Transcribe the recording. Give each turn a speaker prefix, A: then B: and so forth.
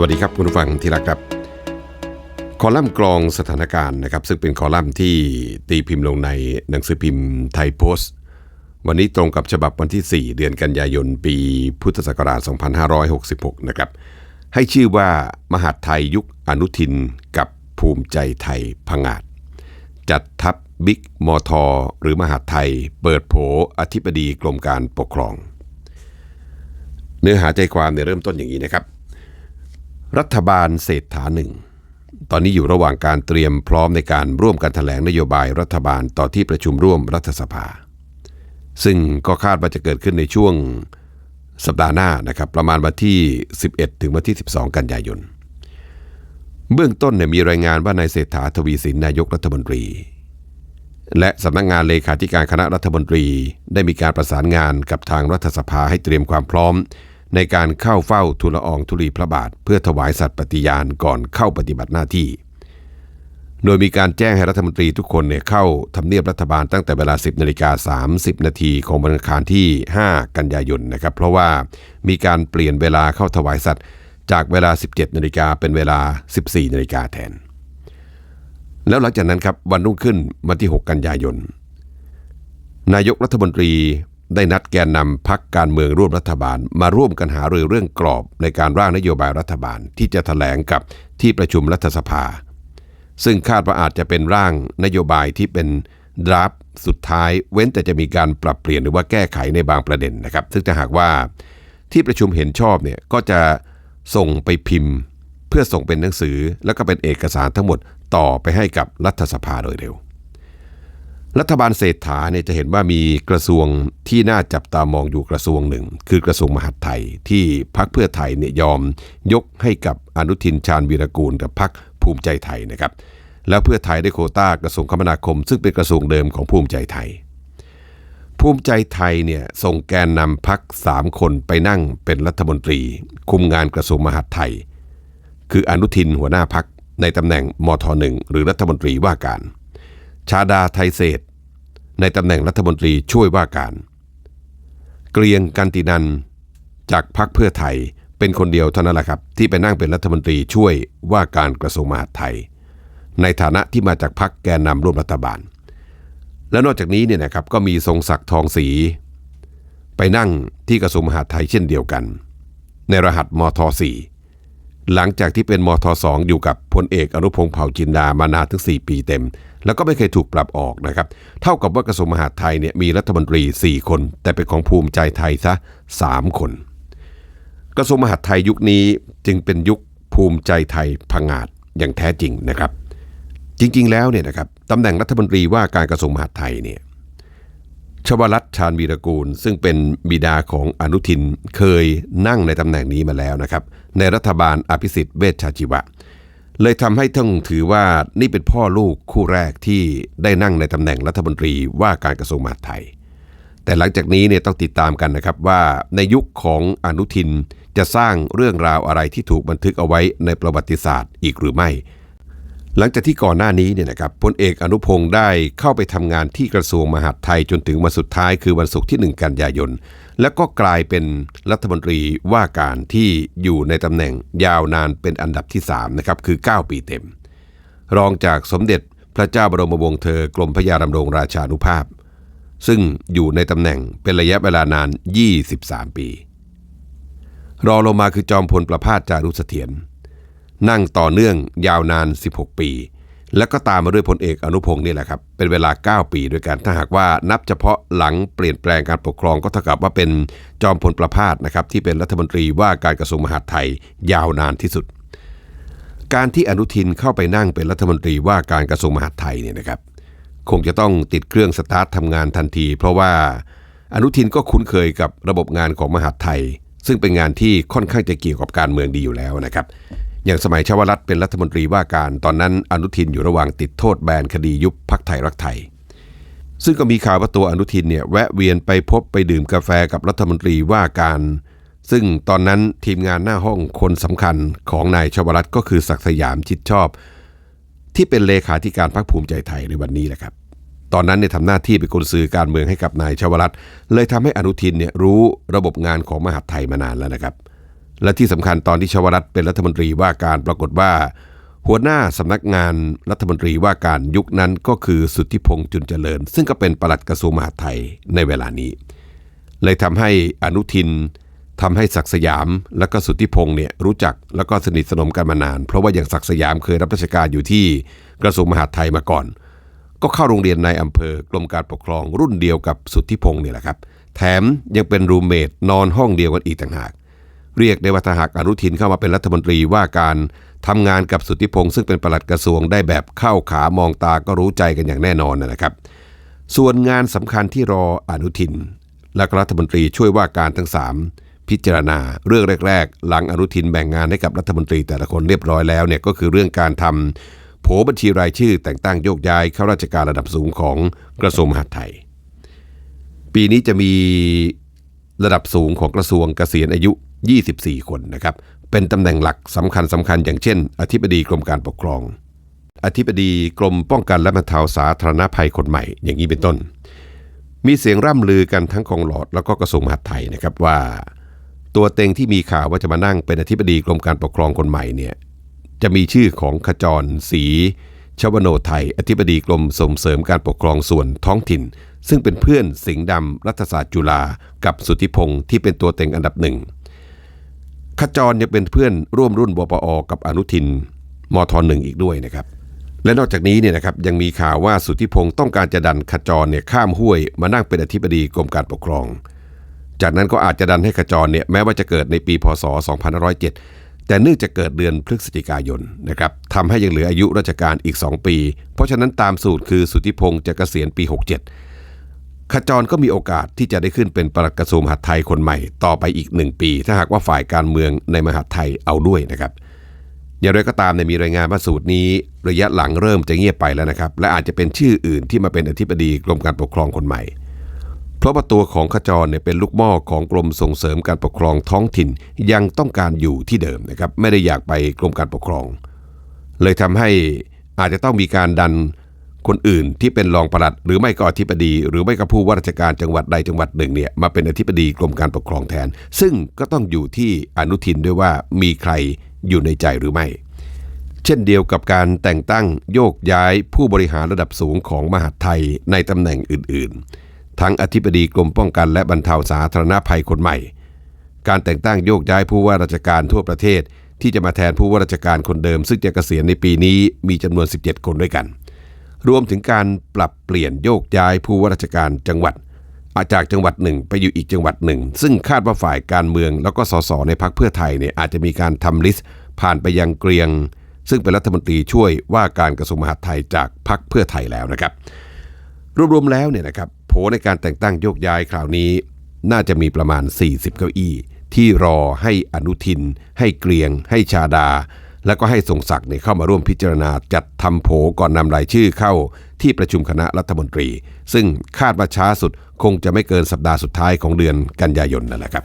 A: วัสดีครับคุณผู้ฟังที่รักครับ คอลัมน์กรองสถานการณ์นะครับ ซึ่งเป็นคอลัมน์ที่ตีพิมพ์ลงในหนังสือพิมพ์ไทยโพสต์ วันนี้ตรงกับฉบับวันที่ 4 เดือนกันยายนปีพุทธศักราช 2566 นะครับ ให้ชื่อว่ามหาดไทยยุคอนุทินกับภูมิใจไทยพังอาจ จัดทัพบิ๊กมอทอหรือมหาดไทย เปิดโผอธิบดีกรมการปกครอง เนื้อหาใจความเนี่ยเริ่มต้นอย่างนี้นะครับ รัฐบาลเศรษฐาหนึ่งตอนนี้อยู่ระหว่างการเตรียมพร้อมในการร่วมกันแถลงนโยบายรัฐบาลต่อที่ประชุมร่วมรัฐสภา ซึ่งก็คาดว่าจะเกิดขึ้นในช่วงสัปดาห์หน้านะครับประมาณวันที่ 11 ถึงวันที่ 12 กันยายน เบื้องต้นเนี่ยมีรายงานว่านายเศรษฐาทวีสินนายกรัฐมนตรี และสำนักงานเลขาธิการคณะรัฐมนตรี ได้มีการประสานงานกับทางรัฐสภาให้เตรียมความพร้อม ในการเข้าเฝ้าทูลละอองธุลีพระบาท เพื่อถวายสัตย์ปฏิญาณก่อนเข้าปฏิบัติหน้าที่ โดยมีการแจ้งให้รัฐมนตรีทุกคนเนี่ยเข้าทำเนียบรัฐบาลตั้งแต่เวลา 10นาฬิกา30 นาทีของวันอังคารที่ 5 กันยายนนะครับ เพราะว่ามีการเปลี่ยนเวลาเข้าถวายสัตย์จากเวลา 17นาฬิกาเป็นเวลา 14นาฬิกาแทน แล้วหลังจากนั้นครับวันรุ่งขึ้นวันที่ 6 กันยายนนายกรัฐมนตรี ได้นัดแกนนำพักการเมืองร่วมรัฐบาล มาร่วมกันหารือเรื่องกรอบในการร่างนโยบายรัฐบาลที่จะถแถลงกับที่ประชุมรัฐสภา ซึ่งคาดว่าอาจจะเป็นร่างนโยบายที่เป็นดราฟสุดท้ายเว้นแต่จะมีการปรับเปลี่ยนหรือว่าแก้ไขในบางประเด็นนะครับ ซึ่งถ้าหากว่าที่ประชุมเห็นชอบเนี่ยก็จะส่งไปพิมพ์ เพื่อส่งเป็นหนังสือ แล้วก็เป็นเอกสารทั้งหมดต่อไปให้กับรัฐสภาโดยเร็ว รัฐบาลเศรษฐาเนี่ยจะเห็นว่ามีกระทรวงที่น่าจับตามองอยู่กระทรวงหนึ่ง คือกระทรวงมหาดไทย ที่พักเพื่อไทยเนี่ยยอมยกให้กับอนุทินชาญวีรกูลกับพักภูมิใจไทยนะครับ แล้วเพื่อไทยได้โควต้ากระทรวงคมนาคม ซึ่งเป็นกระทรวงเดิมของภูมิใจไทย ภูมิใจไทยเนี่ยส่งแกนนำพักสามคนไปนั่งเป็นรัฐมนตรี คุมงานกระทรวงมหาดไทย คืออนุทินหัวหน้าพักในตำแหน่งมทหนึ่งหรือรัฐมนตรีว่าการ ชาดาไทยเศรษฐ์ในตำแหน่งรัฐมนตรีช่วยว่าการ เกรียงกันตินัน จากพรรคเพื่อไทยเป็นคนเดียวเท่านั้นแหละครับ ที่ไปนั่งเป็นรัฐมนตรีช่วยว่าการกระทรวงมหาดไทย ในฐานะที่มาจากพรรคแกนนำร่วมรัฐบาล และนอกจากนี้เนี่ยนะครับก็มีทรงศักดิ์ทองศรีไปนั่งที่กระทรวงมหาดไทยเช่นเดียวกัน ในรหัสมท 4 หลังจากที่เป็นมท 2 อยู่กับพลเอกอนุพงษ์เผ่าจินดามานานถึง 4 ปีเต็ม แล้วก็ไม่เคยถูกปรับออกนะครับ เท่ากับว่ากระทรวงมหาดไทยเนี่ยมีรัฐมนตรี 4 คน แต่เป็นของภูมิใจไทยซะ 3 คน กระทรวงมหาดไทยยุคนี้จึงเป็นยุคภูมิใจไทยพังอาจอย่างแท้จริงนะครับ จริงๆแล้วเนี่ยนะครับตำแหน่งรัฐมนตรีว่าการกระทรวงมหาดไทยเนี่ยชวรัตชาญวีรกูล ซึ่งเป็นบิดาของอนุทินเคยนั่งในตำแหน่งนี้มาแล้วนะครับ ในรัฐบาลอภิสิทธิ์เวชชาชีวะ เลยทำให้ต้องถือว่านี่เป็นพ่อลูกคู่แรกที่ได้นั่งในตำแหน่งรัฐมนตรีว่าการกระทรวงมหาดไทย แต่หลังจากนี้เนี่ยต้องติดตามกันนะครับว่าในยุคของอนุทินจะสร้างเรื่องราวอะไรที่ถูกบันทึกเอาไว้ในประวัติศาสตร์อีกหรือไม่ หลังจากที่ก่อนหน้านี้เนี่ยนะครับพลเอกอนุพงศ์ได้เข้าไปทำงานที่กระทรวงมหาดไทยจนถึงวันสุดท้ายคือวันศุกร์ที่ 1 กันยายน แล้วก็กลายเป็นรัฐมนตรีว่าการที่อยู่ในตำแหน่งยาวนานเป็นอันดับที่3นะครับคือ 9 ปีเต็ม รองจากสมเด็จพระเจ้าบรมวงศ์เธอกรมพระยาดำรงราชานุภาพ ซึ่งอยู่ในตำแหน่งเป็นระยะเวลานาน 23 ปี รองลงมาคือจอมพลประภาสจารุเสถียรนั่งต่อเนื่องยาวนาน 16 ปี แล้วก็ตามมาด้วยพลเอกอนุพงศ์นี่แหละครับ เป็นเวลา 9 ปีด้วยกัน ถ้าหากว่านับเฉพาะหลังเปลี่ยนแปลงการปกครองก็เท่ากับว่าเป็นจอมพลประภาสนะครับที่เป็นรัฐมนตรีว่าการกระทรวงมหาดไทยยาวนานที่สุด การที่อนุทินเข้าไปนั่งเป็นรัฐมนตรีว่าการกระทรวงมหาดไทยเนี่ยนะครับ คงจะต้องติดเครื่องสตาร์ททำงานทันที เพราะว่าอนุทินก็คุ้นเคยกับระบบงานของมหาดไทย ซึ่งเป็นงานที่ค่อนข้างจะเกี่ยวกับการเมืองดีอยู่แล้วนะครับ อย่างสมัยชวรัตเป็นรัฐมนตรีว่าการตอนนั้นอนุทินอยู่ระหว่างติดโทษแบนคดียุบพักไทยรักไทย ซึ่งก็มีข่าวว่าตัวอนุทินเนี่ยแวะเวียนไปพบไปดื่มกาแฟกับรัฐมนตรีว่าการ ซึ่งตอนนั้นทีมงานหน้าห้องคนสำคัญของนายชวรัตก็คือศักสยามชิดชอบ ที่เป็นเลขาธิการพรรคภูมิใจไทยในวันนี้แหละครับตอนนั้นเนี่ยทำหน้าที่เป็นคนสื่อการเมืองให้กับนายชวรัตเลยทำให้อนุทินเนี่ยรู้ระบบงานของมหาดไทยมานานแล้วนะครับ และที่สำคัญตอนที่ชวรัตเป็นรัฐมนตรีว่าการปรากฏว่า หัวหน้าสำนักงานรัฐมนตรีว่าการยุคนั้นก็คือสุทธิพงษ์จุนเจริญ ซึ่งก็เป็นปลัดกระทรวงมหาดไทยในเวลานี้ เลยทำให้อนุทินทำให้ศักสยาม และก็สุทธิพงษ์เนี่ยรู้จักแล้วก็สนิทสนมกันมานาน เพราะว่าอย่างศักสยามเคยรับราชการอยู่ที่กระทรวงมหาดไทยมาก่อน ก็เข้าโรงเรียนในอำเภอกรมการปกครองรุ่นเดียวกับสุทธิพงษ์เนี่ยแหละครับแถมยังเป็นรูมเมทนอนห้องเดียวกันอีกต่างหาก เรียกได้ว่าถ้าหากอนุทินเข้ามาเป็นรัฐมนตรีว่าการทำงานกับสุทธิพงษ์ซึ่งเป็นปลัดกระทรวงได้แบบเข้าขามองตาก็รู้ใจกันอย่างแน่นอนนะครับ ส่วนงานสำคัญที่รออนุทิน และรัฐมนตรีช่วยว่าการทั้ง 3 พิจารณาเรื่องแรก ๆ หลังอนุทินแบ่งงานให้กับรัฐมนตรีแต่ละคนเรียบร้อยแล้วเนี่ยก็คือเรื่องการทำโผบัญชีรายชื่อ แต่งตั้งโยกย้ายข้าราชการระดับสูงของกระทรวงมหาดไทย ปีนี้จะมีระดับสูงของกระทรวงเกษียณอายุ 24 คนนะครับ เป็นตำแหน่งหลักสำคัญสำคัญอย่างเช่น อธิบดีกรมการปกครอง อธิบดีกรมป้องกันและบรรเทาสาธารณภัยคนใหม่ อย่างนี้เป็นต้น มีเสียงร่ำลือกันทั้งกองหลอดแล้วก็กระทรวงมหาดไทยนะครับว่า ตัวเต็งที่มีข่าวว่าจะมานั่งเป็นอธิบดีกรมการปกครองคนใหม่เนี่ยจะมีชื่อของขจรศรีชวโนไทย อธิบดีกรมส่งเสริมการปกครองส่วนท้องถิ่น ซึ่งเป็นเพื่อนสิงห์ดำรัฐศาสตร์จุฬากับสุทธิพงศ์ที่เป็นตัวเต็งอันดับหนึ่ง ขจรยังเป็นเพื่อนร่วมรุ่นบปอกับอนุทินมทหนึ่งอีกด้วยนะครับ และนอกจากนี้เนี่ยนะครับยังมีข่าวว่าสุทธิพงศ์ต้องการจะดันขจรเนี่ยข้ามห้วย มานั่งเป็นอธิบดีกรมการปกครอง จากนั้นก็อาจจะดันให้ขจรเนี่ยแม้ว่าจะเกิดในปีพศ 2507 แต่เนื่องจากเกิดเดือนพฤศจิกายนนะครับทำให้ยังเหลืออายุราชการอีก 2 ปี เพราะฉะนั้นตามสูตรคือสุทธิพงศ์จะเกษียณปี 67 ขจรก็มีโอกาสที่จะได้ขึ้นเป็นปลัดกระทรวงมหาดไทยคนใหม่ต่อไปอีกหนึ่งปี ถ้าหากว่าฝ่ายการเมืองในมหาดไทยเอาด้วยนะครับอย่างไรก็ตามเนี่ยมีรายงานว่าสูตรนี้ ระยะหลังเริ่มจะเงียบไปแล้วนะครับ และอาจจะเป็นชื่ออื่นที่มาเป็นอธิบดีกรมการปกครองคนใหม่ เพราะว่าตัวของขจรเนี่ยเป็นลูกหม้อของกรมส่งเสริมการปกครองท้องถิ่นยังต้องการอยู่ที่เดิมนะครับไม่ได้อยากไปกรมการปกครอง เลยทำให้อาจจะต้องมีการดัน คนอื่นที่เป็นรองปลัด หรือไม่ก็อธิบดี หรือไม่ก็ผู้ว่าราชการจังหวัดใดจังหวัดหนึ่งเนี่ยมาเป็นอธิบดีกรมการปกครองแทน ซึ่งก็ต้องอยู่ที่อนุทินด้วยว่ามีใครอยู่ในใจหรือไม่ เช่นเดียวกับการแต่งตั้งโยกย้ายผู้บริหารระดับสูงของมหาดไทยในตำแหน่งอื่น ๆ ทั้งอธิบดีกรมป้องกันและบรรเทาสาธารณภัยคนใหม่ การแต่งตั้งโยกย้ายผู้ว่าราชการทั่วประเทศ ที่จะมาแทนผู้ว่าราชการคนเดิม ซึ่งจะเกษียณในปีนี้มีจำนวน 17 คนด้วยกัน รวมถึงการปรับเปลี่ยนโยกย้ายผู้ว่าราชการจังหวัด อาจากจังหวัดหนึ่งไปอยู่อีกจังหวัดหนึ่ง ซึ่งคาดว่าฝ่ายการเมืองแล้วก็สสในพักเพื่อไทยเนี่ยอาจจะมีการทำลิสต์ผ่านไปยังเกรียง ซึ่งเป็นรัฐมนตรีช่วยว่าการกระทรวงมหาดไทยจากพักเพื่อไทยแล้วนะครับ รวมๆแล้วเนี่ยนะครับโผในการแต่งตั้งโยกย้ายคราวนี้ น่าจะมีประมาณ 40 เก้าอี้ ที่รอให้อนุทิน ให้เกรียง ให้ชาดา แล้วก็ให้ทรงศักดิ์เนี่ยเข้ามาร่วมพิจารณาจัดทำโผก่อนนำรายชื่อเข้าที่ประชุมคณะรัฐมนตรี ซึ่งคาดว่าช้าสุดคงจะไม่เกินสัปดาห์สุดท้ายของเดือนกันยายนนั่นแหละครับ